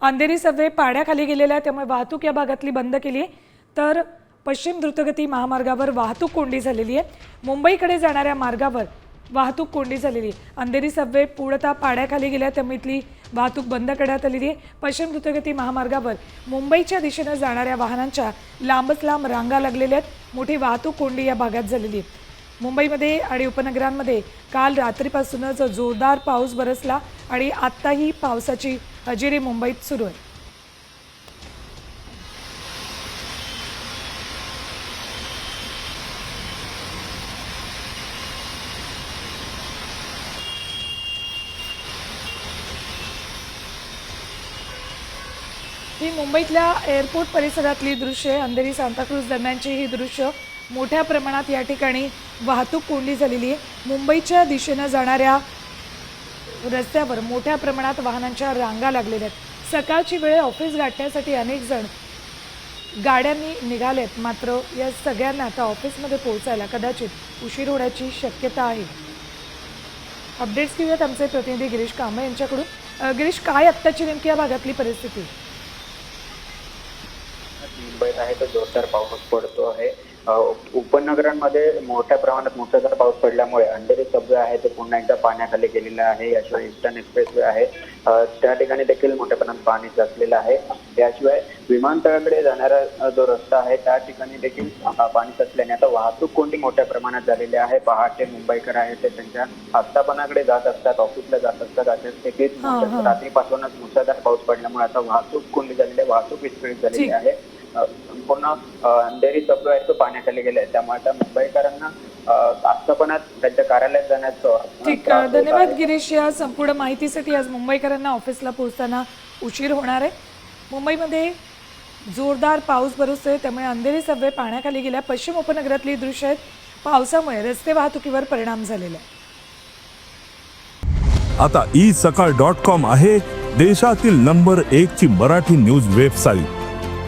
Andheri Subway पाण्याखाली गेलेला आहे त्यामुळे वाहतूक या भागातली बंद केली आहे तर पश्चिम द्रुतगती महामार्गावर वाहतूक कोंडी झालेली आहे. मुंबईकडे जाणाऱ्या मार्गावर वाहतूक कोंडी झालेली आहे. अंधेरी सबवे पूर्णतः पाण्याखाली गेल्या त्यामुळे इथली वाहतूक बंद करण्यात आलेली आहे. पश्चिम द्रुतगती महामार्गावर मुंबईच्या दिशेनं जाणाऱ्या वाहनांच्या लांबच लांब रांगा लागलेल्या आहेत. मोठी वाहतूक कोंडी या भागात झालेली आहे. मुंबईमध्ये आणि उपनगरांमध्ये काल रात्रीपासूनच जोरदार पाऊस बरसला आणि आत्ताही पावसाची हजेरी मुंबईत सुरू आहे. ही मुंबईतल्या एअरपोर्ट परिसरातली दृश्य आहे. अंधेरी सांताक्रूज दरम्यानची ही दृश्य मोठ्या प्रमाणात या ठिकाणी वाहतूक कोंडी झालेली आहे. मुंबईच्या दिशेनं जाणाऱ्या रस्त्यावर मोठ्या प्रमाणात वाहनांच्या रांगा लागलेल्या आहेत. सकाळची वेळ ऑफिस गाठण्यासाठी अनेक जण गाड्यांनी निघालेत मात्र या सगळ्यांना आता ऑफिसमध्ये पोहोचायला कदाचित उशीर होण्याची शक्यता आहे. अपडेट्स घेऊयात आमचे प्रतिनिधी गिरीश कांबळे यांच्याकडून. गिरीश काय आत्ताची नेमकी या भागातली परिस्थिती? मुंबईत आहे तर जोरदार पाऊस पडतो आहे. उपनगरांमध्ये मोठ्या प्रमाणात मुसळधार पाऊस पडल्यामुळे अंधेरी सबवे आहे ते पुन्हा एकदा पाण्याखाली गेलेलं आहे. याशिवाय ईस्टर्न एक्सप्रेसवे आहे. त्या ठिकाणी देखील मोठ्या प्रमाणात पाणी साचलेलं आहे. याशिवाय विमानतळाकडे जाणारा जो रस्ता आहे त्या ठिकाणी देखील पाणी साचल्याने आता वाहतूक कोंडी मोठ्या प्रमाणात झालेली आहे. पहाटे मुंबईकर आहेत ते त्यांच्या आस्थापनाकडे जात असतात ऑफिसला जात असतात. अशा स्थितीत. रात्रीपासूनच मुसळधार पाऊस पडल्यामुळे आता वाहतूक कोंडी झालेली आहे वाहतूक विस्कळीत झालेली. आहे. संपूर्ण अ, अंधेरी सबवे आहे तो पाण्याखाली गेलाय. त्यामुळे आता मुंबईकरांना आस्थापनात त्यांच्या कार्यालयात जाण्याचं ठीक धन्यवाद आहे. गिरीश या संपूर्ण माहितीसाठी आज मुंबईकरांना ऑफिसला पोहोचताना उशीर होणार आहे. मुंबईमध्ये जोरदार पाऊस बरसतोय त्यामुळे अंधेरी सबवे पाण्याखाली गेल्या. पश्चिम उपनगरातली दृश्य आहेत. पावसामुळे रस्ते वाहतुकीवर परिणाम झालेला आहे. आता ई सकाळ डॉट कॉम आहे देशातील नंबर एक ची मराठी न्यूज वेबसाईट.